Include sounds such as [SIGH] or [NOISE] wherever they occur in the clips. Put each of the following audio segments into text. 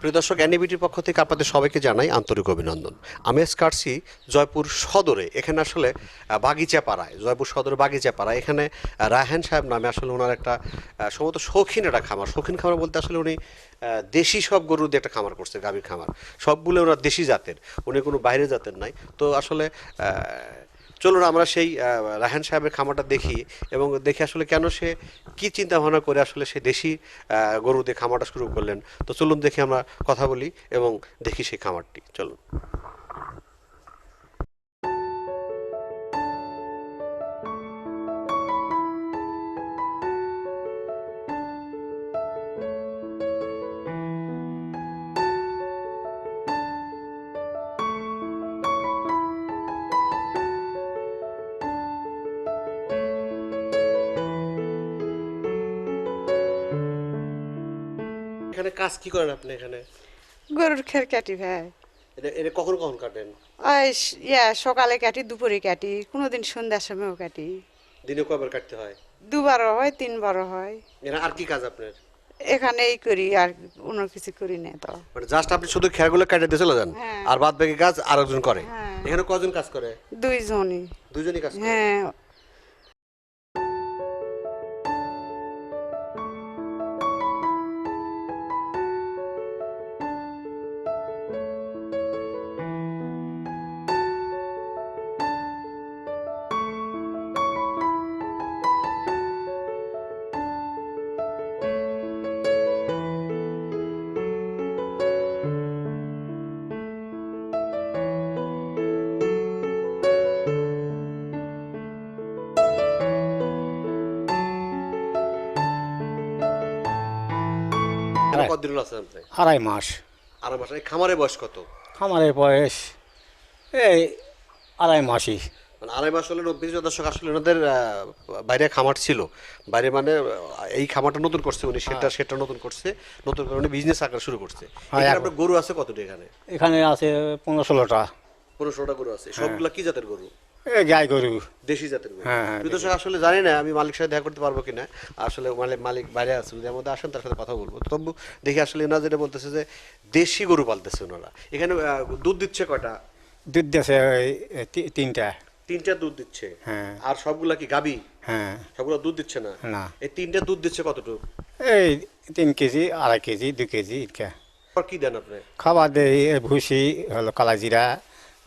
প্রিয় দর্শক এনএবিটির পক্ষ থেকে আপনাদের সবাইকে জানাই আন্তরিক অভিনন্দন। আমি কাটছি জয়পুর সদরে, এখানে আসলে বাগিচা পাড়ায় জয়পুর সদরে বাগিচা পাড়ায় এখানে রায়হান সাহেব নামে আসলে ওনার একটা সম্ভবত শৌখিন একটা খামার। শৌখিন খামার বলতে আসলে উনি দেশি সব গরুর দিয়ে একটা খামার করছে, গাভীর খামার। সবগুলো ওরা দেশি জাতের, উনি কোনো বাইরে জাতের নাই। তো আসলে চলুন আমরা সেই রাহেন সাহেবের খামারটা দেখি এবং দেখি আসলে কেন সে কি চিন্তা ভাবনা করে আসলে সে দেশি গরু দিয়ে খামারটা শুরু করলেন। তো চলুন দেখি আমরা কথা বলি এবং দেখি সেই খামারটি। চলুন। কাজ কি করেন আপনি এখানে? গরুর খের কাটি ভাই। এটা এটা কখন কখন কাটেন? ওই ইয়া সকালে কাটি দুপুরে কাটি কোনোদিন সন্ধ্যার সময়ও কাটি। দিনে কয়বার কাটতে হয়? দুবারও হয় তিনবারও হয়। এখানে আর কি কাজ আপনার? এখানে এই করি আর অন্য কিছু করি না তো। মানে জাস্ট আপনি শুধু খেয়ারগুলো কেটে দিয়ে চলে যান? হ্যাঁ। আর বাদ বাকি কাজ আরেকজন করে? হ্যাঁ। এখানে কজন কাজ করে? দুইজনই। দুজনই কাজ করে? হ্যাঁ কতদিন আছে আপনি আড়াই মাস। আড়াই মাস। এই খামারের বয়স কত? খামারের বয়স এই আড়াই মাসই। মানে আড়াই মাস হলে নব্বই দশক আসলে ওনাদের বাইরে খামার ছিল। বাইরে মানে এই খামারটা নতুন করছে উনি সেটা সেটা নতুন করছে নতুন করে উনি বিজনেস আকার শুরু করছে। হ্যাঁ, এখানে আপনার গরু আছে কতটি এখানে? এখানে আছে পনেরো ষোলোটা। পনেরো ষোলোটা গরু আছে। সবগুলা কি জাতের গরু? গাই গরু দেশি জাতের গরু। হ্যাঁ, হ্যাঁ, আসলে জানি না আমি মালিক সাথে দেখা করতে পারব কিনা। আসলে মালিক মালিক বাইরে আছে যদি আমাদের আসেন তার সাথে কথা বলব। তবু দেখি আসলে যেটা বলতেছে যে দেশি গরু পালতেছে ওনারা। এখানে দুধ দিচ্ছে কয়টা দুধ তি- তিনটা। তিনটা দুধ দিচ্ছে? হ্যাঁ। আর সবগুলা কি গাবি? হ্যাঁ। সবগুলো দুধ দিচ্ছে না? না। এই তিনটা দুধ দিচ্ছে কতটুকু? এই তিন কেজি আড়াই কেজি দু কেজি ইটকা। কি দেন আপনি? খাবার দেয় ভুসি হলো কালাজিরা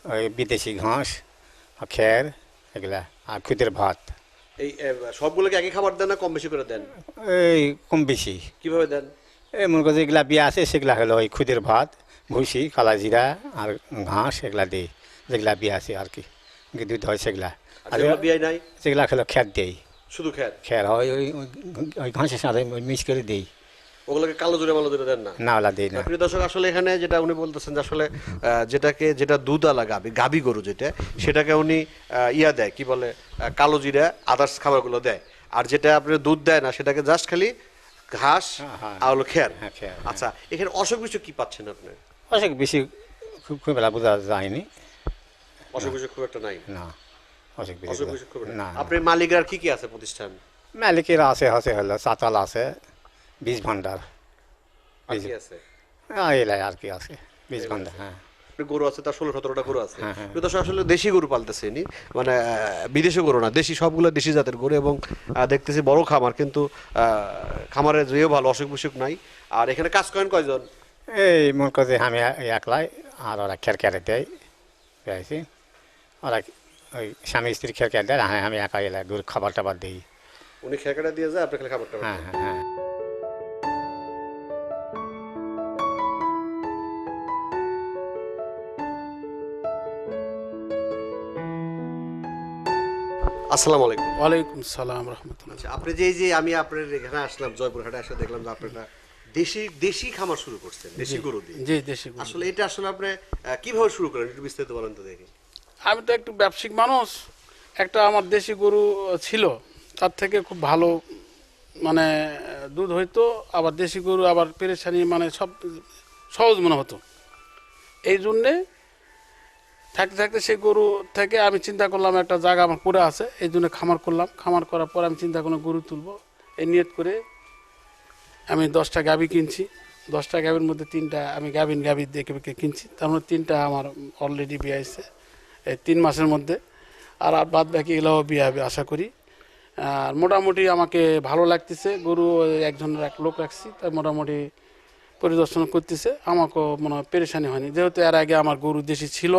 ওই বিদেশি ঘাস। খের এগুলা। আর খুদের ভাত। এই সবগুলোকে একই খাবার দেন না কম বেশি করে দেন? এই কম বেশি। কীভাবে দেন? এই মনে করো যেগুলা বিয়া আছে সেগুলা হলো ওই খুদের ভাত ভুসি কালা জিরা আর ঘাস এগুলা দিই যেগুলা বিয়া আছে আর কি। দুধ হয় সেগুলা। আর বিয়াই নাই? সেগুলা হলো খের দেই শুধু খেত খের হয় ওই ওই- ওই ঘাসের সাথে মিক্স করে দিই ওগুলোকে কালো মালো জোরে দেন না। না ওলা দিই না। প্রিয় দর্শক আসলে এখানে যেটা উনি বলতেছেন যে আসলে যেটাকে যেটা দুধ আলা গাবি গাবি গরু যেটা সেটাকে উনি ইয়া দেয় কি বলে কালো জিরা আদার্স খাবারগুলো দেয়। আর যেটা আপনি দুধ দেয় না সেটাকে জাস্ট খালি ঘাস হ্যাঁ, হ্যাঁ। আর হলো হ্যাঁ, খের, হ্যাঁ। আচ্ছা এখানে অসুখ বিসুখ কি পাচ্ছেন আপনি? অনেক বেশি খুব খুব বেলা বোঝা যায়নি। অসুখ বিসুখ খুব একটা নাই? না অসুখ বেশি বিসুখ খুব না আপনার মালিকের আর কি কি আছে প্রতিষ্ঠান? মালিকের আছে আছে হলো চাতাল আছে। বীজ ভান্ডার। আছে? হ্যাঁ এলাই আর কি আছে। বীজ ভান্ডার হ্যাঁ। গরু আছে তার ষোলো সতেরোটা গরু আছে। হ্যাঁ, হ্যাঁ। দর্শক আসলে দেশি গরু পালতেছে নি। মানে বিদেশি গরু না দেশি সবগুলো দেশি জাতের গরু এবং দেখতেছি বড় খামার কিন্তু খামারের যেও ভালো অসুখ বিসুখ নাই। আর এখানে কাজ করেন কয়জন? এই মন করছে আমি একলাই আর ওরা খের খেরে দেয় পেয়েছি ওরা ওই স্বামী স্ত্রী খের খের দেয় হ্যাঁ আমি একা এলাই গরু খাবার টাবার দিই। উনি খেকাটা দিয়ে যায় আপনি খালি খাবারটা হ্যাঁ হ্যাঁ। আসসালামু আলাইকুম। ওয়ালাইকুম সালাম রহমতুল্লাহ। আচ্ছা আপনি যে যে আমি আপনার এখানে আসলাম জয়পুরহাটে এসে দেখলাম যে আপনারা দেশি দেশি খামার শুরু করছেন দেশি গরু দিয়ে। জি দেশি গরু। আসলে এটা আসলে আপনি কীভাবে শুরু করেন একটু বিস্তারিত বলেন তো দেখি। আমি তো একটু ব্যবসায়িক মানুষ একটা আমার দেশি গরু ছিল তার থেকে খুব ভালো মানে দুধ হইতো আবার দেশি গরু আবার পেরেছানি মানে সব সহজ মনে হতো। এই জন্যে থাকতে থাকতে সেই গরু থেকে আমি চিন্তা করলাম একটা জায়গা আমার পড়ে আছে, এই জন্য খামার করলাম। খামার করার পর আমি চিন্তা করলাম গরু তুলবো। এই নিয়ত করে আমি দশটা গাভি কিনছি। দশটা গাভির মধ্যে তিনটা আমি গাভিন গাভি দেখে দেখে কিনছি। তার মধ্যে তিনটা আমার অলরেডি বিয়ে আসছে এই তিন মাসের মধ্যে। আর আর বাদ বাকি এগুলোও বিয়ে হবে আশা করি। আর মোটামুটি আমাকে ভালো লাগতেছে, গরু একজনের এক লোক রাখছি, তাই মোটামুটি পরিদর্শন করতেছে। আমাকেও মনে হয় পেরেশানি হয়নি। যেহেতু এর আগে আমার গরু দেশি ছিল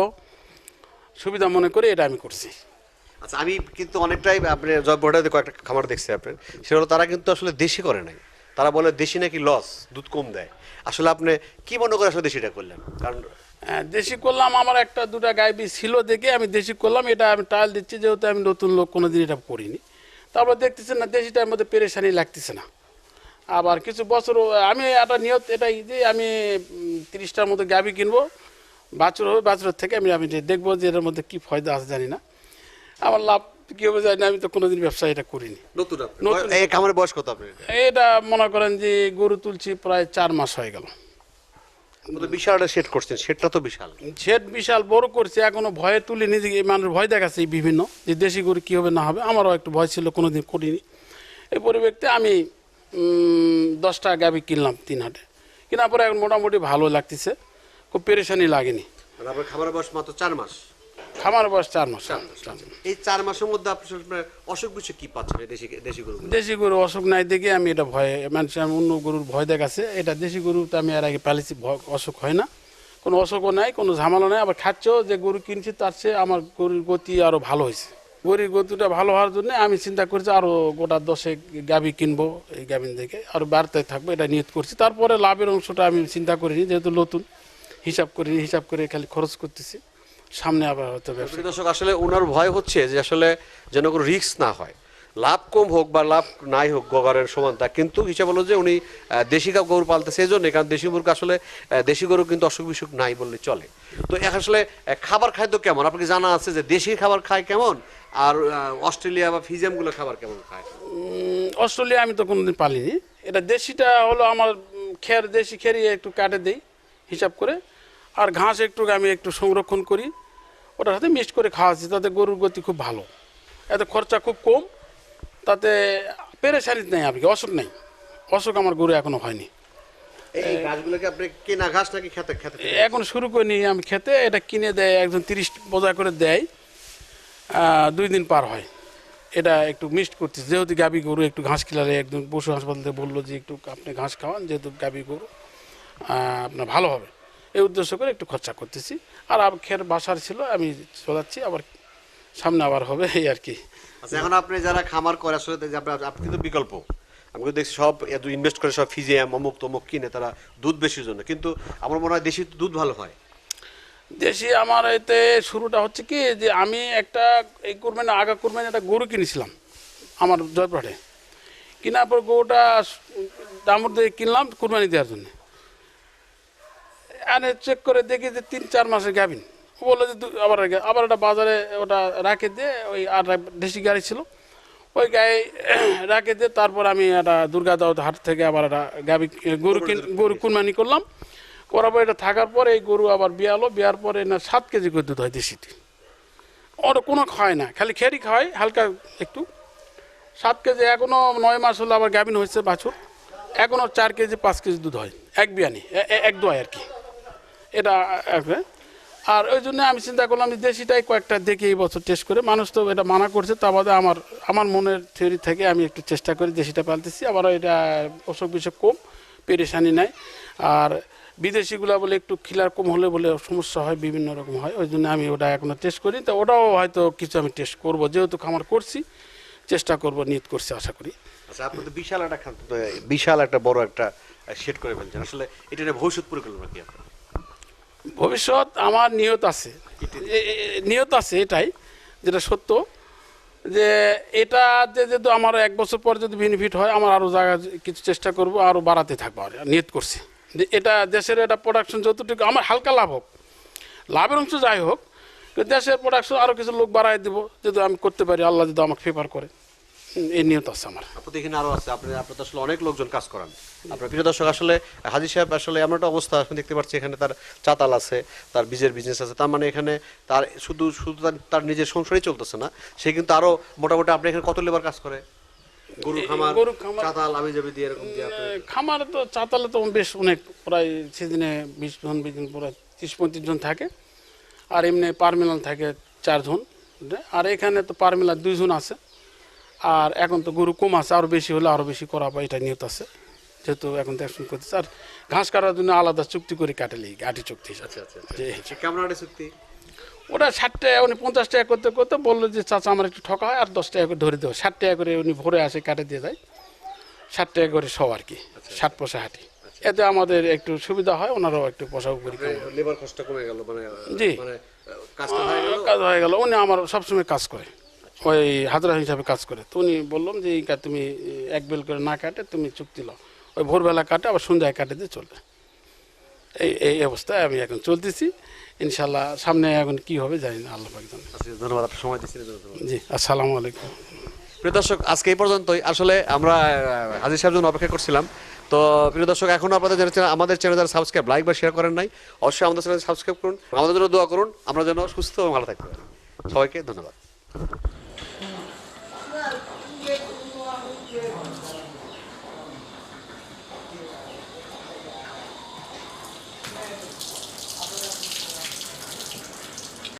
সুবিধা মনে করে এটা আমি করছি। আচ্ছা আমি কিন্তু অনেকটাই আপনি জব বোর্ডে কয়েকটা খামার দেখছি আপনি সেটা হলো তারা কিন্তু আসলে দেশি করে নাই। তারা বলে দেশি নাকি লস দুধ কম দেয়। আসলে আপনি কি মনে করে আসলে দেশিটা করলেন? কারণ হ্যাঁ, দেশি করলাম আমার একটা দুটা গাইবি ছিল দেখে আমি দেশি করলাম এটা আমি ট্রায়াল দিচ্ছি যেহেতু আমি নতুন লোক কোনো দিন এটা করিনি। তারপর দেখতেছেন না দেশিটার মধ্যে পেরেশানি লাগতেছে না। আবার কিছু বছর আমি একটা নিয়ত এটাই যে আমি তিরিশটার মতো গাবি কিনবো বাছুর হবে বাছুরের থেকে আমি আমি দেখব যে এটার মধ্যে কী ফয়দা আছে জানি না। আমার লাভ কী হবে জানি না আমি তো কোনোদিন ব্যবসা এটা করিনি। নতুন। এই বয়স কত আপনি এটা? মনে করেন যে গরু তুলছি প্রায় চার মাস হয়ে গেল। তো বিশাল একটা সেট করছেন সেটটা তো বিশাল। শেড বিশাল বড় করছে এখনও ভয়ে তুলে নিজেকে মানুষ ভয় দেখাচ্ছে বিভিন্ন যে দেশি গরু কী হবে না হবে আমারও একটু ভয় ছিল কোনোদিন করিনি। এই পরিপ্রেক্ষিতে আমি দশটা গাবি কিনলাম তিন হাটে। কেনার পরে এখন মোটামুটি ভালো লাগতেছে। খুব পেরেশানি লাগেনি। মানে আপনার খামারের বয়স মাত্র চার মাস। খামার বয়স চার মাস। চার মাস। এই চার মাসের মধ্যে আপনি অসুখ বিসুখ কি পাচ্ছেন দেশি দেশি গরু দেশি গরু অসুখ নাই দেখে আমি এটা ভয় মানুষ আমি অন্য গরুর ভয় দেখাচ্ছে। এটা দেশি গরু তো আমি এর আগে পালিছি অসুখ হয় না। কোনো অসুখও নাই কোনো ঝামেলা নাই। আবার খাচ্ছেও যে গরু কিনছি তার চেয়ে আমার গরুর গতি আরও ভালো হয়েছে। গরুর গতিটা ভালো হওয়ার জন্য আমি চিন্তা করছি আরও গোটা দশে গাবি কিনবো এই গাবিন থেকে আরও বাড়তে থাকব এটা নিয়ত করছি। তারপরে লাভের অংশটা আমি চিন্তা করিনি যেহেতু নতুন। হিসাব করিনি হিসাব করে খালি খরচ করতেছি। সামনে আবার হয়তো ব্যবসা দর্শক আসলে ওনার ভয় হচ্ছে যে আসলে যেন কোনো রিস্ক না হয়। লাভ কম হোক বা লাভ নাই হোক গগারের সমান তা কিন্তু হিসাব হলো যে উনি দেশি গা গরু পালতে সেই জন্যই কারণ দেশি মুরগ আসলে দেশি গরু কিন্তু অসুখ বিসুখ নাই বললে চলে। তো এখন আসলে খাবার খাদ্য কেমন? আপনাকে জানা আছে যে দেশি খাবার খায় কেমন? আর অস্ট্রেলিয়া বা ফিজিয়ামগুলো খাবার কেমন খায়? অস্ট্রেলিয়া আমি তো কোনোদিন পালিনি। এটা দেশিটা হলো আমার খের দেশি খেরই একটু কাটে দেই হিসাব করে। আর ঘাস একটু আমি একটু সংরক্ষণ করি ওটার সাথে মিক্সড করে খাওয়াচ্ছি তাতে গরুর গতি খুব ভালো। এতে খরচা খুব কম তাতে পেরেশানি নেই আর কি অসুখ নেই। অসুখ আমার গরু এখনও হয়নি। এই আপনি কেনা ঘাস নাকি খেতে খেতে এখন শুরু করিনি আমি খেতে এটা কিনে দেয় একজন তিরিশ বোঝা করে দেয় দুই দিন পার হয়। এটা একটু মিক্সড করতেছে যেহেতু গাবি গরু একটু ঘাস খিলালে একদম পশু হাসপাতাল বলল যে একটু আপনি ঘাস খাওয়ান যেহেতু গাবি গরু আপনার ভালো হবে। এই উদ্দেশ্য করে একটু খরচা করতেছি। আর খের বাসার ছিল আমি চলাচ্ছি আবার সামনে আবার হবে এই আর কি। আচ্ছা এখন আপনি যারা খামার করে আসলে আপনি কিন্তু বিকল্প। আমি কিন্তু দেখছি সব এত ইনভেস্ট করে সব ফিজিয়াম অমুক তমুক কিনে তারা দুধ বেশির জন্য। কিন্তু আমার মনে হয় দেশি দুধ ভালো হয়। দেশি আমার এতে শুরুটা হচ্ছে কি যে আমি একটা এই কুরবানি আগা কুরবানি একটা গরু কিনেছিলাম আমার জয়পুরহাটে। কেনার পর গরুটা দামর দিয়ে কিনলাম কুরবানি দেওয়ার জন্য। আরে চেক করে দেখি যে তিন চার মাসের গাভিন ও বলল যে আবার আবার একটা বাজারে ওটা রাখে দিয়ে ওই আর দেশি গাড়ি ছিল। ওই গায়ে [CLEARS THROAT] রাখে দিয়ে তারপর আমি একটা দুর্গা দাওয়াত হাট থেকে আবার একটা গাভি গরু কিন গরু কুরবানি করলাম। করার পর এটা থাকার পরে এই গরু আবার বিয়ালো বিয়ার পরে না সাত কেজি করে দুধ হয় দেশিটি। ওটা কোনো খায় না খালি খেরি খায় হালকা একটু। সাত কেজি এখনও নয় মাস হলো আবার গাভিন হয়েছে বাছুর। এখনও চার কেজি পাঁচ কেজি দুধ হয় এক বিয়ানি এক দোয় আর কি। এটা একটা। আর ওই জন্য আমি চিন্তা করলাম যে দেশিটাই কয়েকটা দেখি এই বছর টেস্ট করে। মানুষ তো এটা মানা করছে, তা বাদে আমার আমার মনের থিওরি থেকে আমি একটু চেষ্টা করি দেশিটা পালতেছি। আবার এটা অসুখ বিসুখ কম, পেরেশানি নাই। আর বিদেশিগুলা বলে একটু খিলার কম হলে বলে সমস্যা হয়, বিভিন্ন রকম হয়। ওই জন্য আমি ওটা এখনও টেস্ট করি তো ওটাও হয়তো কিছু আমি টেস্ট করব। যেহেতু খামার করছি, চেষ্টা করব, নিয়ত করছি, আশা করি। আচ্ছা আপনি তো বিশাল একটা বিশাল একটা বড় একটা সেট করে ফেলছেন। আসলে এটা ভবিষ্যৎ পরিকল্পনা কি আপনার? ভবিষ্যৎ আমার নিয়ত আছে। নিয়ত আছে এটাই, যেটা সত্য, যে এটা যে যেহেতু আমার এক বছর পর যদি বেনিফিট হয়, আমার আরও জায়গা কিছু চেষ্টা করব আরও বাড়াতে থাকব, আর নিয়ত করছি। যে এটা দেশের এটা প্রোডাকশন যতটুকু, আমার হালকা লাভ হোক, লাভের অংশ যাই হোক দেশের প্রোডাকশন আরও কিছু লোক বাড়াই দেবো যদি আমি করতে পারি, আল্লাহ যদি আমাকে ফেভার করে। এই নিয়ত আছে আমার। আপনি তো এখানে আরও আছে। আপনি আপনি তো আসলে অনেক লোকজন কাজ করান। আপনার প্রিয় দর্শক আসলে হাজি সাহেব আসলে এমন একটা অবস্থা আপনি দেখতে পাচ্ছি এখানে তার চাতাল আছে তার বীজের বিজনেস আছে। তার মানে এখানে তার শুধু শুধু তার- নিজের সংসারই চলতেছে না। সে কিন্তু আরও মোটামুটি আপনি এখানে কত লেবার কাজ করে? গরু খামার গরু খামার- চাতাল আমি যাবি দিয়ে এরকম খামার তো চাতালে তো বেশ অনেক প্রায় সেদিনে বিশ জন বিশ জন প্রায় তিরিশ পঁয়ত্রিশ জন থাকে। আর এমনি পারমিলান থাকে চারজন আর এখানে তো পারমিলার দুইজন আছে। আর এখন তো গরু কম আছে আরও বেশি হলে আরও বেশি করা বা এটা নিয়ত আছে। যেহেতু এখন তো অ্যাকশন করতেছে আর ঘাস কাটার জন্য আলাদা চুক্তি করে কাটেলি গাঠি চুক্তি। হিসাবে আচ্ছা আচ্ছা কেমন একটা চুক্তি? ওটা ষাট টাকা উনি পঞ্চাশ টাকা করতে করতে বলল যে চাচা আমার একটু ঠকা হয় আর দশ টাকা করে ধরে দেবো ষাট টাকা করে উনি ভোরে আসে কাটে দিয়ে যায়। ষাট টাকা করে সব আর কি ষাট পয়সা হাঁটি। এতে আমাদের একটু সুবিধা হয় ওনারাও একটু পয়সা করি। লেবার কষ্ট কমে গেল মানে জি। মানে হয়ে কাজ হয়ে গেল উনি আমার সবসময় কাজ করে। ওই হাজরা হিসাবে কাজ করে। তো উনি বললাম যে এই কাজ তুমি এক বেল করে না কাটে তুমি চুক্তি লাও ওই ভোরবেলা কাটে আবার সন্ধ্যায় কাটে দিয়ে চলবে এই এই অবস্থায় আমি এখন চলতেছি। ইনশাল্লাহ সামনে এখন কি হবে জানি না আল্লাহ পাক জানে। আচ্ছা, ধন্যবাদ আপনার সময় দিচ্ছেন জি আসসালামু আলাইকুম। প্রিয় দর্শক আজকে এই পর্যন্তই। আসলে আমরা হাজির সাহেব জন্য অপেক্ষা করছিলাম। তো প্রিয় দর্শক এখনও আপনাদের যারা আমাদের চ্যানেল যারা সাবস্ক্রাইব লাইক বা শেয়ার করেন নাই অবশ্যই আমাদের চ্যানেল সাবস্ক্রাইব করুন। আমাদের জন্য দোয়া করুন। আমরা যেন সুস্থ এবং ভালো থাকতে পারি। সবাইকে ধন্যবাদ। Mm.